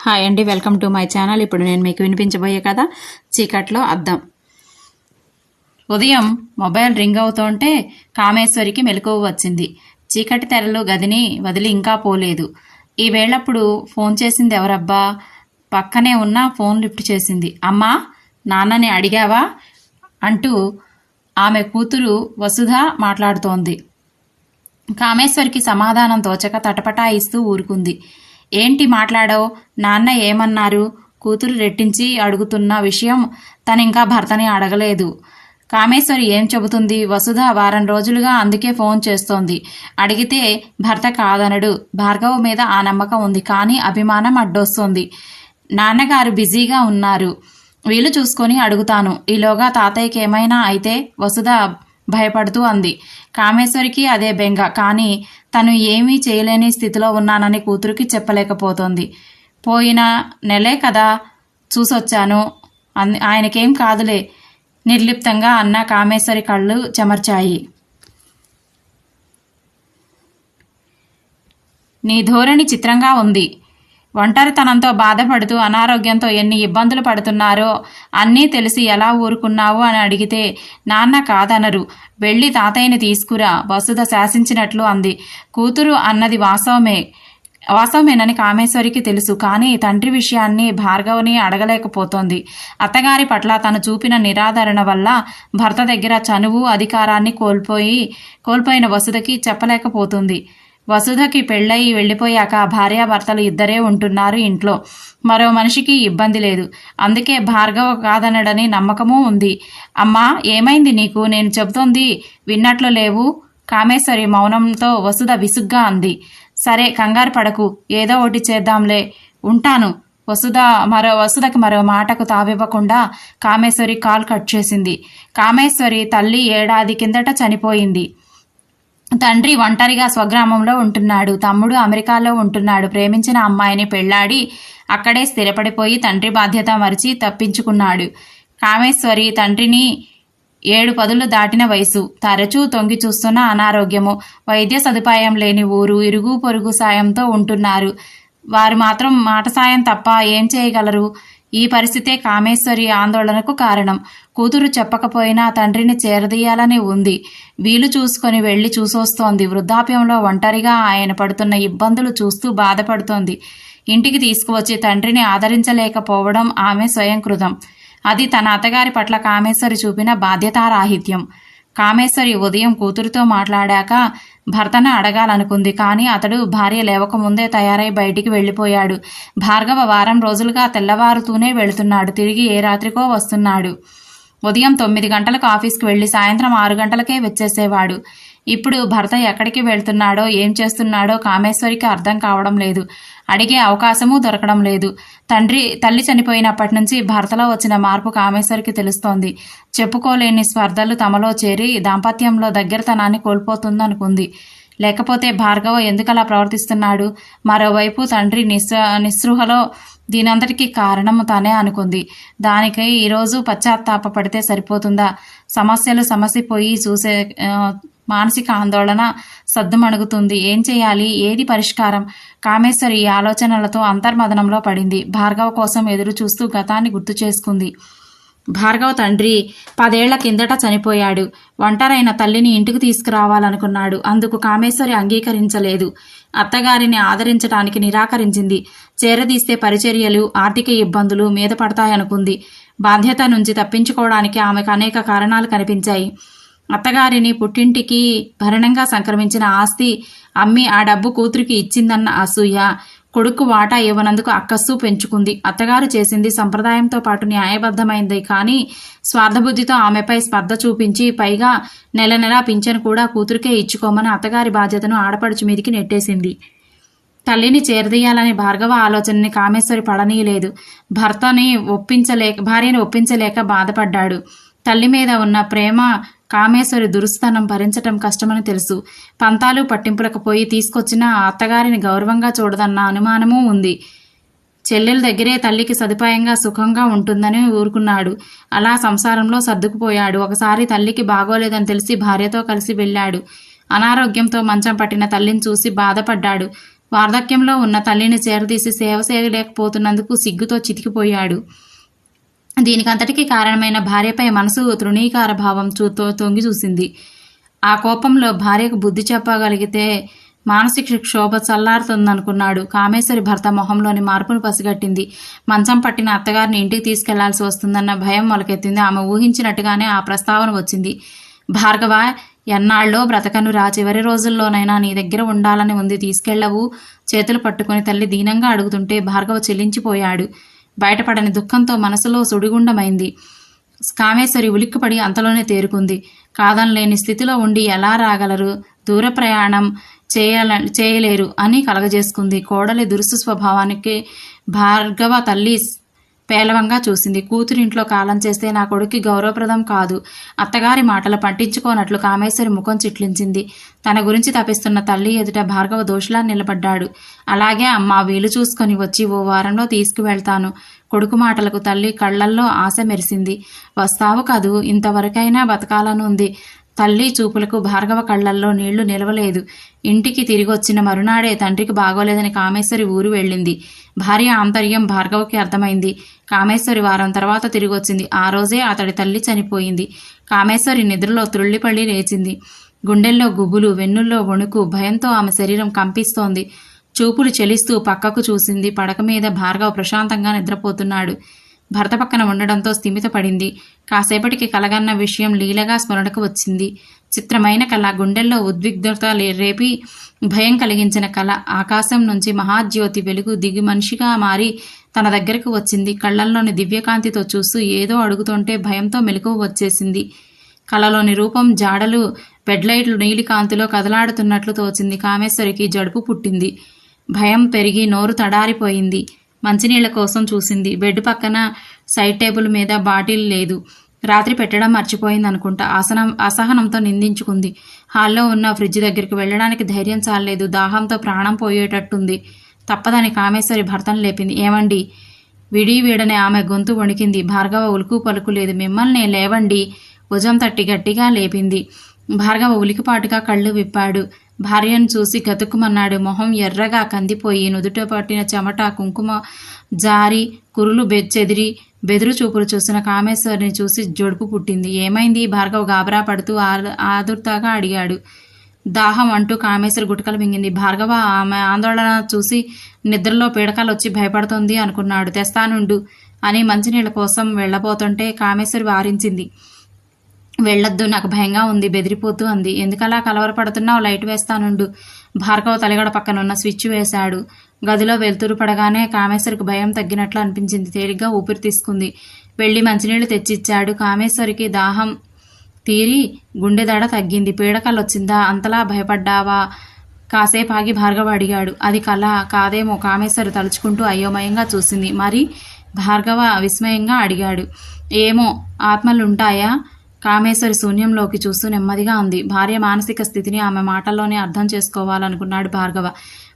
Hi అండి welcome to my channel. ఇప్పుడు నేను మీకు వినిపించబోయే కథ చీకట్లో అద్దం. ఉదయం మొబైల్ రింగ్ అవుతుంటే కామేశ్వరికి మెలకువ వచ్చింది. చీకటి తెరలు గదిని వదిలి ఇంకా పోలేదు. ఈ వేళప్పుడు ఫోన్ చేసింది ఎవరబ్బా? పక్కనే ఉన్న ఫోన్ లిఫ్ట్ చేసింది. అమ్మా నాన్నని అడిగావా? అంటూ ఆమె కూతురు వసుధ మాట్లాడుతోంది. కామేశ్వరికి సమాధానం తోచక తటపటాయిస్తూ ఊరుకుంది. ఏంటి మాట్లాడావు? నాన్న ఏమన్నారు? కూతురు రెట్టించి అడుగుతున్న విషయం తనింకా భర్తని అడగలేదు. కామేశ్వరి ఏం చెబుతుంది? వసుధ వారం రోజులుగా అందుకే ఫోన్ చేస్తోంది. అడిగితే భర్త కాదనడు. భార్గవ మీద ఆ నమ్మకం ఉంది కానీ అభిమానం అడ్డొస్తుంది. నాన్నగారు బిజీగా ఉన్నారు. వీలు చూసుకొని అడుగుతాను. ఈలోగా తాతయ్యకి ఏమైనా అయితే వసుధ భయపడుతూ అంది. కామేశ్వరికి అదే బెంగ. కానీ తను ఏమీ చేయలేని స్థితిలో ఉన్నానని కూతురికి చెప్పలేకపోతోంది. పోయిన నెలే కదా చూసొచ్చాను. అన్- ఆయనకేం కాదులే. నిర్లిప్తంగా అన్న కామేశ్వరి కళ్ళు చెమర్చాయి. నీ ధోరణి చిత్రంగా ఉంది. ఒంటరితనంతో బాధపడుతూ అనారోగ్యంతో ఎన్ని ఇబ్బందులు పడుతున్నారో అన్నీ తెలిసి ఎలా ఊరుకున్నావు అని అడిగితే నాన్న కాదనరు. వెళ్ళి తాతయ్యని తీసుకురా. వసుధ శాసించినట్లు అంది. కూతురు అన్నది వాస్తవమే. వాస్తవమేనని కామేశ్వరికి తెలుసు. కానీ తండ్రి విషయాన్ని భార్గవని అడగలేకపోతోంది. అత్తగారి పట్ల తను చూపిన నిరాదరణ వల్ల భర్త దగ్గర చనువు అధికారాన్ని కోల్పోయి కోల్పోయిన వసుధకి చెప్పలేకపోతుంది. వసుధకి పెళ్ళయి వెళ్ళిపోయాక భార్యాభర్తలు ఇద్దరే ఉంటున్నారు ఇంట్లో. మరో మనిషికి ఇబ్బంది లేదు. అందుకే భార్గవ కాదనడని నమ్మకమూ ఉంది. అమ్మా ఏమైంది నీకు? నేను చెబుతోంది విన్నట్లు లేవు. కామేశ్వరి మౌనంతో వసుధ విసుగ్గా అంది. సరే కంగారు పడకు. ఏదో ఒకటి చేద్దాంలే. ఉంటాను. వసుధ మరో వసుధకి మరో మాటకు తావివ్వకుండా కామేశ్వరి కాల్ కట్ చేసింది. కామేశ్వరి తల్లి ఏడాది కిందట చనిపోయింది. తండ్రి ఒంటరిగా స్వగ్రామంలో ఉంటున్నాడు. తమ్ముడు అమెరికాలో ఉంటున్నాడు. ప్రేమించిన అమ్మాయిని పెళ్ళాడి అక్కడే స్థిరపడిపోయి తండ్రి బాధ్యత మరిచి తప్పించుకున్నాడు. కామేశ్వరి తండ్రిని ఏడు పదులు దాటిన వయసు. తరచూ తొంగి చూస్తున్న అనారోగ్యము. వైద్య సదుపాయం లేని ఊరు. ఇరుగు పొరుగు సాయంతో ఉంటున్నారు. వారు మాత్రం మాట సాయం తప్ప ఏం చేయగలరు? ఈ పరిస్థితే కామేశ్వరి ఆందోళనకు కారణం. కూతురు చెప్పకపోయినా తండ్రిని చేరదీయాలని ఉంది. వీలు చూసుకొని వెళ్ళి చూసొస్తోంది. వృద్ధాప్యంలో ఒంటరిగా ఆయన పడుతున్న ఇబ్బందులు చూస్తూ బాధపడుతోంది. ఇంటికి తీసుకువచ్చి తండ్రిని ఆదరించలేకపోవడం ఆమె స్వయంకృతం. అది తన అత్తగారి పట్ల కామేశ్వరి చూపిన బాధ్యతారాహిత్యం. కామేశ్వరి ఉదయం కూతురుతో మాట్లాడాక భర్తను అడగాలనుకుంది. కానీ అతడు భార్య లేవకముందే తయారై బయటికి వెళ్ళిపోయాడు. భార్గవ వారం రోజులుగా తెల్లవారుతూనే వెళుతున్నాడు. తిరిగి ఏ రాత్రికో వస్తున్నాడు. ఉదయం తొమ్మిది గంటలకు ఆఫీస్కి వెళ్ళి సాయంత్రం ఆరు గంటలకే వచ్చేసేవాడు. ఇప్పుడు భర్త ఎక్కడికి వెళ్తున్నాడో ఏం చేస్తున్నాడో కామేశ్వరికి అర్థం కావడం లేదు. అడిగే అవకాశమూ దొరకడం లేదు. తండ్రి తల్లి చనిపోయినప్పటి నుంచి భర్తలో వచ్చిన మార్పు కామేశ్వరికి తెలుస్తోంది. చెప్పుకోలేని స్పర్ధలు తమలో చేరి దాంపత్యంలో దగ్గరతనాన్ని కోల్పోతుందనుకుంది. లేకపోతే భార్గవ ఎందుకలా ప్రవర్తిస్తున్నాడు? మరోవైపు తండ్రి నిస్స నిస్పృహలో దీనంతటికీ కారణం తానే అనుకుంది. దానికి ఈరోజు పశ్చాత్తాప పడితే సరిపోతుందా? సమస్యలు సమసిపోయి చూసే మానసిక ఆందోళన సద్దుమణుగుతుంది. ఏం చేయాలి? ఏది పరిష్కారం? కామేశ్వరి ఈ ఆలోచనలతో అంతర్మదనంలో పడింది. భార్గవ కోసం ఎదురు చూస్తూ గతాన్ని గుర్తు చేసుకుంది. భార్గవ తండ్రి పదేళ్ళ కిందట చనిపోయాడు. ఒంటరైన తల్లిని ఇంటికి తీసుకురావాలనుకున్నాడు. అందుకు కామేశ్వరి అంగీకరించలేదు. అత్తగారిని ఆదరించడానికి నిరాకరించింది. చేరదీస్తే పరిచర్యలు ఆర్థిక ఇబ్బందులు మీద పడతాయనుకుంది. బాధ్యత నుంచి తప్పించుకోవడానికి ఆమెకు అనేక కారణాలు కనిపించాయి. అత్తగారిని పుట్టింటికి భరణంగా సంక్రమించిన ఆస్తి అమ్మి ఆ డబ్బు కూతురికి ఇచ్చిందన్న అసూయ కొడుకు వాటా ఇవ్వనందుకు అక్కస్సు పెంచుకుంది. అత్తగారు చేసింది సంప్రదాయంతో పాటు న్యాయబద్ధమైంది కానీ స్వార్థబుద్ధితో ఆమెపై స్పర్ధ చూపించి పైగా నెల నెలా పింఛను కూడా కూతురికే ఇచ్చుకోమని అత్తగారి బాధ్యతను ఆడపడుచు మీదికి నెట్టేసింది. తల్లిని చేరదీయాలనే భార్గవ ఆలోచనని కామేశ్వరి పడనీయలేదు. భర్తని ఒప్పించలేక భార్యని ఒప్పించలేక బాధపడ్డాడు. తల్లి మీద ఉన్న ప్రేమ కామేశ్వరి దురుస్తనం భరించటం కష్టమని తెలుసు. పంతాలు పట్టింపులకు పోయి తీసుకొచ్చిన అత్తగారిని గౌరవంగా చూడదన్న అనుమానమూ ఉంది. చెల్లెల దగ్గరే తల్లికి సదుపాయంగా సుఖంగా ఉంటుందని ఊరుకున్నాడు. అలా సంసారంలో సర్దుకుపోయాడు. ఒకసారి తల్లికి బాగోలేదని తెలిసి భార్యతో కలిసి వెళ్ళాడు. అనారోగ్యంతో మంచం పట్టిన తల్లిని చూసి బాధపడ్డాడు. వార్ధక్యంలో ఉన్న తల్లిని చేరదీసి సేవ చేయలేకపోతున్నందుకు సిగ్గుతో చితికిపోయాడు. దీనికంతటికీ కారణమైన భార్యపై మనసు తృణీకార భావం చూతో తొంగి చూసింది. ఆ కోపంలో భార్యకు బుద్ధి చెప్పగలిగితే మానసిక క్షోభ చల్లారుతుందనుకున్నాడు. కామేశ్వరి భర్త మొహంలోని మార్పును పసిగట్టింది. మంచం పట్టిన అత్తగారిని ఇంటికి తీసుకెళ్ళాల్సి వస్తుందన్న భయం మొలకెత్తింది. ఆమె ఊహించినట్టుగానే ఆ ప్రస్తావన వచ్చింది. భార్గవ ఎన్నాళ్ళో బ్రతకను రా. చివరి రోజుల్లోనైనా నీ దగ్గర ఉండాలని ఉంది. తీసుకెళ్ళవు చేతులు పట్టుకుని తల్లి దీనంగా అడుగుతుంటే భార్గవ చెల్లించిపోయాడు బయటపడని దుఃఖంతో మనసులో సుడిగుండమైంది. కామేశ్వరి ఉలిక్కిపడి అంతలోనే తేరుకుంది. కాదనలేని స్థితిలో ఉండి ఎలా రాగలరు? దూర ప్రయాణం చేయాల చేయలేరు అని కలగజేసుకుంది. కోడలి దురుసు స్వభావానికి భార్గవ తల్లి పేలవంగా చూసింది. కూతురింట్లో కాలం చేస్తే నా కొడుక్కి గౌరవప్రదం కాదు. అత్తగారి మాటలు పట్టించుకోనట్లు కామేశ్వరి ముఖం చిట్లించింది. తన గురించి తపిస్తున్న తల్లి ఎదుట భార్గవ దోషులా నిలబడ్డాడు. అలాగే అమ్మ వీలు చూసుకొని వచ్చి ఓ వారంలో తీసుకువెళ్తాను. కొడుకు మాటలకు తల్లి కళ్ళల్లో ఆశ మెరిసింది. వస్తావు కదూ ఇంతవరకైనా బతకాలని ఉంది. తల్లి చూపులకు భార్గవ కళ్ళల్లో నీళ్ళు నిలవలేదు. ఇంటికి తిరిగొచ్చిన మరునాడే తండ్రికి బాగోలేదని కామేశ్వరి ఊరు వెళ్ళింది. భార్య ఆంతర్యం భార్గవకి అర్థమైంది. కామేశ్వరి వారం తర్వాత తిరిగొచ్చింది. ఆ రోజే అతడి తల్లి చనిపోయింది. కామేశ్వరి నిద్రలో త్రుళ్ళిపళ్ళి లేచింది. గుండెల్లో గుబులు వెన్నుల్లో వణుకు భయంతో ఆమె శరీరం కంపిస్తోంది. చూపులు చెలిస్తూ పక్కకు చూసింది. పడక మీద భార్గవ ప్రశాంతంగా నిద్రపోతున్నాడు. భర్త పక్కన ఉండడంతో స్థిమితపడింది. కాసేపటికి కలగన్న విషయం లీలగా స్మరణకు వచ్చింది. చిత్రమైన కళ గుండెల్లో ఉద్విగ్నత రేపి భయం కలిగించిన కళ. ఆకాశం నుంచి మహాజ్యోతి వెలుగు దిగి మనిషిగా మారి తన దగ్గరకు వచ్చింది. కళ్ళల్లోని దివ్యకాంతితో చూస్తూ ఏదో అడుగుతుంటే భయంతో మెలకువ వచ్చేసింది. కళలోని రూపం జాడలు బెడ్లైట్లు నీలికాంతిలో కదలాడుతున్నట్లు తోచింది. కామేశ్వరికి జడుపు పుట్టింది. భయం పెరిగి నోరు తడారిపోయింది. మంచినీళ్ళ కోసం చూసింది. బెడ్ పక్కన సైడ్ టేబుల్ మీద బాటిల్ లేదు. రాత్రి పెట్టడం మర్చిపోయింది అనుకుంటా. అసహనంతో నిందించుకుంది. హాల్లో ఉన్న ఫ్రిడ్జ్ దగ్గరికి వెళ్ళడానికి ధైర్యం చాలలేదు. దాహంతో ప్రాణం పోయేటట్టుంది. తప్పదని కామేశ్వరి భర్తను లేపింది. ఏమండి? విడి వీడని ఆమె గొంతు వణికింది. భార్గవ ఉలుకు పలుకు లేదు. మిమ్మల్ని లేవండి. భుజం తట్టి గట్టిగా లేపింది. భార్గవ ఉలికిపాటుగా కళ్ళు విప్పాడు. భార్యను చూసి గతుకుమన్నాడు. మొహం ఎర్రగా కందిపోయి నుదుట పట్టిన చెమట కుంకుమ జారి కురులు బెచ్చెదిరి బెదురు చూపులు చూసిన కామేశ్వరిని చూసి జొడుపు పుట్టింది. ఏమైంది? భార్గవ్ గాబరా పడుతూ ఆ- అడిగాడు. దాహం అంటూ కామేశ్వరి గుటకలు మింగింది. భార్గవ ఆమె ఆందోళన చూసి నిద్రలో పీడకలు వచ్చి భయపడుతోంది అనుకున్నాడు. తెస్తానుండు అని మంచినీళ్ళ కోసం వెళ్ళబోతుంటే కామేశ్వరి వారించింది. వెళ్ళొద్దు నాకు భయంగా ఉంది బెదిరిపోతూ అంది. ఎందుకలా కలవరపడుతున్నావు? లైట్ వేస్తానుండు. భార్గవ తలగడ పక్కన ఉన్న స్విచ్ వేశాడు. గదిలో వెలుతురు పడగానే కామేశ్వరికి భయం తగ్గినట్లు అనిపించింది. తేలిగ్గా ఊపిరి తీసుకుంది. వెళ్ళి మంచినీళ్ళు తెచ్చిచ్చాడు. కామేశ్వరికి దాహం తీరి గుండె దడ తగ్గింది. పీడకలు వచ్చిందా అంతలా భయపడ్డావా? కాసేపు ఆగి భార్గవ అడిగాడు. అది కళ కాదేమో? కామేశ్వరి తలుచుకుంటూ అయోమయంగా చూసింది. మరి భార్గవ విస్మయంగా అడిగాడు. ఏమో? ఆత్మలుంటాయా? కామేశ్వరి శూన్యంలోకి చూస్తూ నెమ్మదిగా ఉంది భార్య మానసిక స్థితిని ఆమె మాటల్లోనే అర్థం చేసుకోవాలనుకున్నాడు భార్గవ.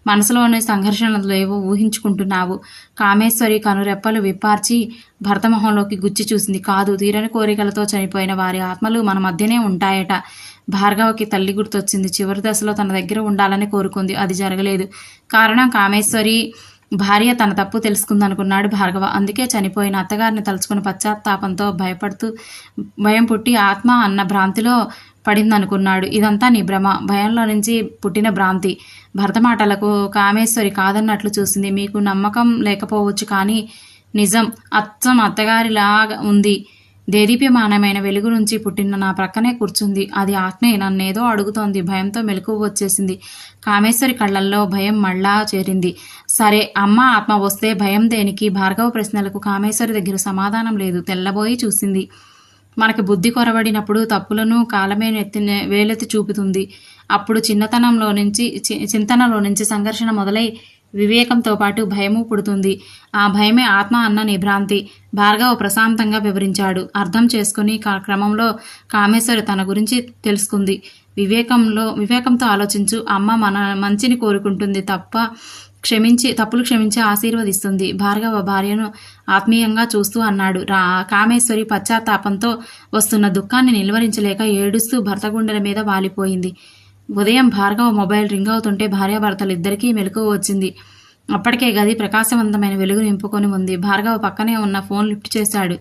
మనసులోని సంఘర్షణలు లేవో ఊహించుకుంటున్నావు. కామేశ్వరి కనురెప్పలు విప్పార్చి భర్త మొహంలోకి గుచ్చి చూసింది. కాదు తీరని కోరికలతో చనిపోయిన వారి ఆత్మలు మన మధ్యనే ఉంటాయట. భార్గవకి తల్లి గుర్తొచ్చింది. చివరి దశలో తన దగ్గర ఉండాలని కోరుకుంది. అది జరగలేదు. కారణం కామేశ్వరి భార్య తన తప్పు తెలుసుకుందనుకున్నాడు భార్గవ. అందుకే చనిపోయిన అత్తగారిని తలుచుకుని పశ్చాత్తాపంతో భయపడుతూ భయం పుట్టి ఆత్మ అన్న భ్రాంతిలో పడిందనుకున్నాడు. ఇదంతా నీ భ్రమ. భయంలో నుంచి పుట్టిన భ్రాంతి. భరత మాటలకు కామేశ్వరి కాదన్నట్లు చూసింది. మీకు నమ్మకం లేకపోవచ్చు కానీ నిజం. అచ్చం అత్తగారిలాగా ఉంది. దేదీప్యమానమైన వెలుగు నుంచి పుట్టిన నా ప్రక్కనే కూర్చుంది. అది ఆజ్ఞే నన్నేదో అడుగుతోంది. భయంతో మెలకువ వచ్చేసింది. కామేశ్వరి కళ్ళల్లో భయం మళ్ళా చేరింది. సరే అమ్మ ఆత్మ వస్తే భయం దేనికి? భార్గవ ప్రశ్నలకు కామేశ్వరి దగ్గర సమాధానం లేదు. తెల్లబోయి చూసింది. మనకి బుద్ధి కొరబడినప్పుడు తప్పులను కాలమే నెత్తి వేలెత్తి చూపుతుంది. అప్పుడు చిన్నతనంలో నుంచి చి- చింతనలో నుంచి సంఘర్షణ మొదలై వివేకంతో పాటు భయము పుడుతుంది. ఆ భయమే ఆత్మ అన్న నిభ్రాంతి. భార్గవ ప్రశాంతంగా వివరించాడు. అర్థం చేసుకుని కా- క్రమంలో కామేశ్వరి తన గురించి తెలుసుకుంది. వివేకంలో వివేకంతో ఆలోచించు. అమ్మ మన మంచిని కోరుకుంటుంది తప్ప క్షమించి తప్పులు క్షమించి ఆశీర్వదిస్తుంది. భార్గవ భార్యను ఆత్మీయంగా చూస్తూ అన్నాడు. రా కామేశ్వరి పశ్చాత్తాపంతో వస్తున్న దుఃఖాన్ని నిలువరించలేక ఏడుస్తూ భర్త గుండెల మీద వాలిపోయింది. ఉదయం భార్గవ మొబైల్ రింగ్ అవుతుంటే భార్యాభర్తలు ఇద్దరికీ మెలకువ వచ్చింది. అప్పటికే గది ప్రకాశవంతమైన వెలుగు నింపుకొని ఉంది. భార్గవ పక్కనే ఉన్న ఫోన్ లిఫ్ట్ చేశాడు.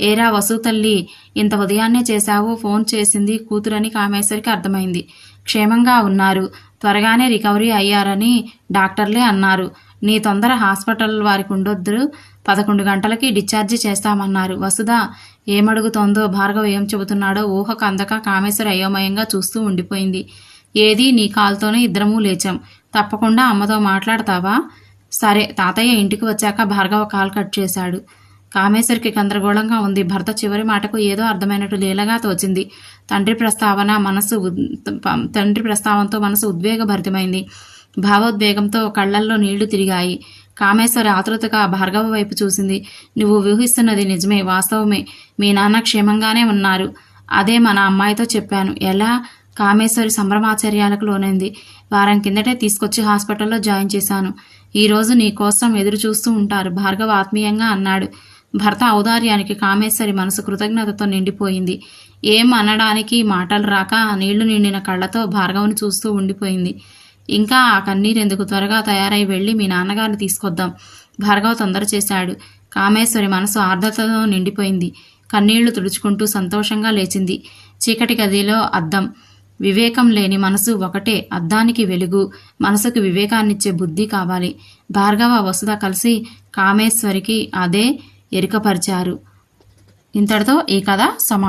ఏరా వసు తల్లి ఇంత ఉదయాన్నే చేశావు ఫోన్ చేసింది కూతురని కామేశ్వరికి అర్థమైంది. క్షేమంగా ఉన్నారు. త్వరగానే రికవరీ అయ్యారని డాక్టర్లే అన్నారు. నీ తొందర హాస్పిటల్ వారికి ఉండొద్దు పదకొండు గంటలకి డిశ్చార్జి చేస్తామన్నారు. వసుధ ఏమడుగుతోందో భార్గవ్ ఏం చెబుతున్నాడో ఊహకు అందక కామేశ్వరి అయోమయంగా చూస్తూ ఉండిపోయింది. ఏది నీ కాలుతోనే ఇద్దరమూ లేచాం. తప్పకుండా అమ్మతో మాట్లాడతావా? సరే తాతయ్య ఇంటికి వచ్చాక భార్గవ కాల్ కట్ చేశాడు. కామేశ్వరికి గందరగోళంగా ఉంది. భర్త చివరి మాటకు ఏదో అర్థమైనట్టు లీలగా తోచింది. తండ్రి ప్రస్తావన మనసు తండ్రి ప్రస్తావనతో మనసు ఉద్వేగభరితమైంది. భావోద్వేగంతో కళ్ళల్లో నీళ్ళు తిరిగాయి. కామేశ్వరి ఆతృతగా భార్గవ వైపు చూసింది. నువ్వు ఊహిస్తున్నది నిజమే వాస్తవమే. మీ నాన్న క్షేమంగానే ఉన్నారు. అదే మన అమ్మాయితో చెప్పాను. ఎలా? కామేశ్వరి సంభ్రమాచర్యాలకు లోనైంది. వారం కిందటే తీసుకొచ్చి హాస్పిటల్లో జాయిన్ చేశాను. ఈరోజు నీకోసం నీ కోసం ఎదురు చూస్తూ ఉంటారు. భార్గవ ఆత్మీయంగా అన్నాడు. భర్త ఔదార్యానికి కామేశ్వరి మనసు కృతజ్ఞతతో నిండిపోయింది. ఏం అనడానికి మాటలు రాక నీళ్ళు నిండిన కళ్ళతో భార్గవుని చూస్తూ ఉండిపోయింది. ఇంకా ఆ కన్నీరెందుకు త్వరగా తయారై వెళ్ళి మీ నాన్నగారిని తీసుకొద్దాం? భార్గవ తొందర చేశాడు. కామేశ్వరి మనసు ఆర్ద్రతతో నిండిపోయింది. కన్నీళ్ళు తుడుచుకుంటూ సంతోషంగా లేచింది. చీకటి గదిలో అద్దం. వివేకం లేని మనసు ఒకటే అద్దానికి వెలుగు. మనసుకు వివేకాన్నిచ్చే బుద్ధి కావాలి. భార్గవ వసుధ కలిసి కామేశ్వరికి అదే ఎరుకపరిచారు. ఇంతటితో ఈ కథ సమాప్తం.